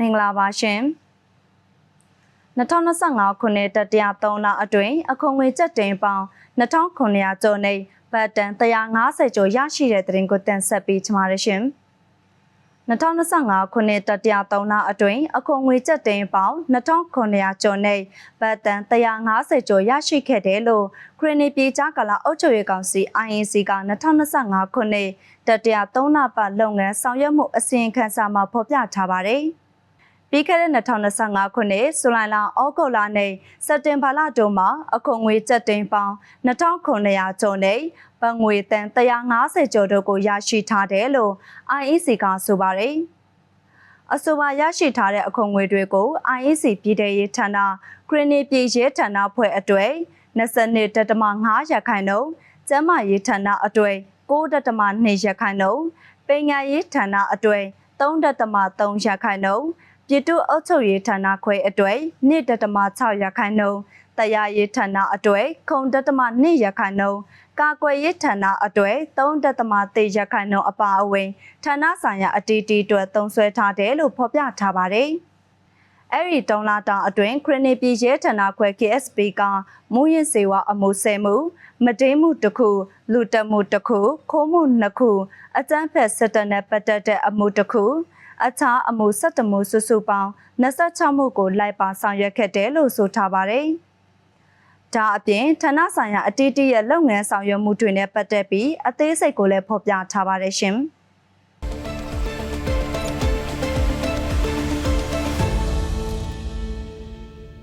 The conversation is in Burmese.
မင်္ဂလာပါရှင်2025ခုနှစ်တတိယ3လအတွင်းအခွန်ငွေကျပ်တင်ပေါင်း2900ကျော်နဲ့ဘတ်တန်150ကျော်ရရှိတဲ့သတင်းကိုတင်ဆက်ပေးချင်ပါတယ်ရှင်2025ခုနှစ်တတိယ3လအတွင်းအခွန်ငွေကျပ်တင်ပေါင်း2900ကျော်နဲ့ဘတ်တန်150ကျော်ရရှိခဲ့တယ်လို့ခရနီပြည်ကြားကလာအုပ်ချုပ်ရေးကောင်စီ INC က2025ခုနှစ်တတိယ3လပတ်လုပ်ငန်းဆောင်ရွက်မှုအစီရင်ခံစာမှာဖော်ပြထားပါတယ်။ ပြီးခဲ့တဲ့2025ခုနှစ်ဇူလိုင်လဩဂုတ်လနဲ့စက်တင်ဘာလတို့မှာအခွန်ငွေကျပ်တင်ပေါင်း2900ကျော်နဲ့ဘတ်ငွေတန်150ကျော်တို့ကိုရရှိထားတယ်လို့ IEC ကဆိုပါတယ်။အဆိုပါရရှိထားတဲ့အခွန်ငွေတွေကို IEC ပြည်ထရေးဌာနခရနီပြည်ရဲဌာနဖွဲ့အတွေ့22.5ရာခိုင်နှုန်းကျန်းမာရေးဌာနအတွေ့9.2ရာခိုင်နှုန်းပညာရေးဌာနအတွေ့3.3ရာခိုင်နှုန်း ပြည်သူ့အုပ်ချုပ်ရေးဌာနခွဲအတွေ့2.6ရာခိုင်နှုန်းတရားရေးဌာနအတွေ့9.2ရာခိုင်နှုန်းကာကွယ်ရေးဌာနအတွေ့3.3ရာခိုင်နှုန်းအပါအဝင်ဌာနဆိုင်ရာအတီးတီအတွက်သုံးစွဲထားတယ်လို့ဖော်ပြထားပါတယ်။အဲ့ဒီတုံးလာတာအတွင်းခရနီပြည်ရဲဌာနခွဲ KSP ကမူရင်စေဝအမှုဆဲမှုမတိမှုတစ်ခုလူတက်မှုတစ်ခုခိုးမှုနှစ်ခုအကြမ်းဖက်စစ်တပ်နဲ့ပတ်သက်တဲ့အမှုတစ်ခု အခြားအမှု17မှုစုစုပေါင်း26မှုကိုလိုက်ပါဆောင်ရွက်ခဲ့တယ်လို့ဆိုထားပါတယ်။ဒါအပြင်ဌာနဆိုင်ရာအတီးတီးရဲ့လုပ်ငန်းဆောင်ရွက်မှုတွေနဲ့ပတ်သက်ပြီးအသေးစိတ်ကိုလည်းဖော်ပြထားပါတယ်ရှင်။